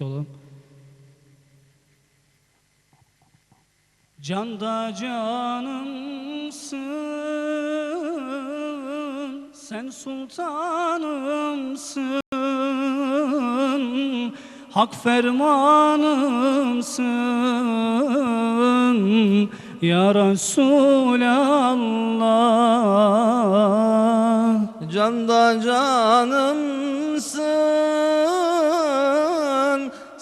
Yolum. Canda canımsın, sen sultanımsın, hak fermanımsın, ya Resulallah. Canda canımsın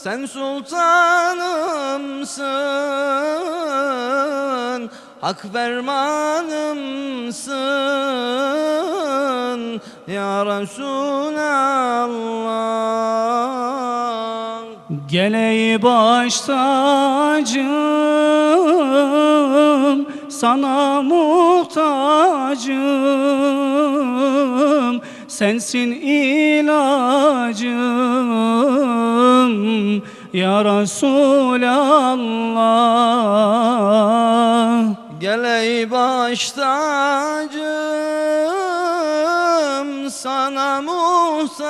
Sen sultanımsın Hak fermanımsın. Ya Resulallah. Geleği baş tacım, sana muhtacım, sensin ilacım, ya Resulallah. Gel ey baş tacım Sana muhtacım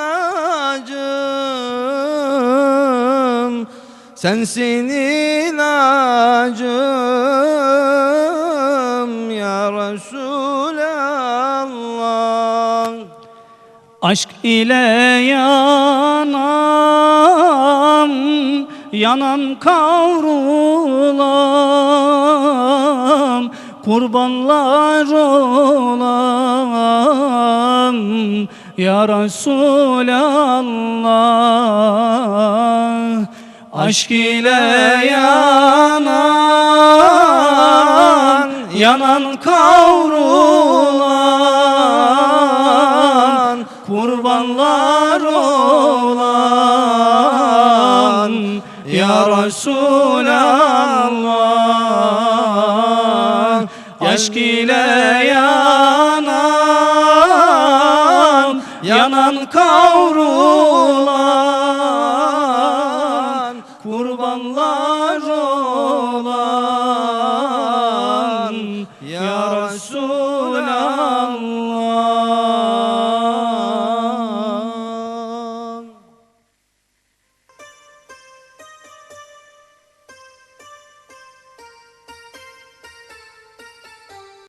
Sensin ilacım Ya Resulallah Aşk ile yanam, yanan kavrulam, kurbanlar olam, ya Resulallah. Aşk ile yanan, yanan kavrulan, kurbanlar olan, ya Resulallah. Aşk ile yanan, yanan kavrulan, kurbanlar olan, ya Resulallah.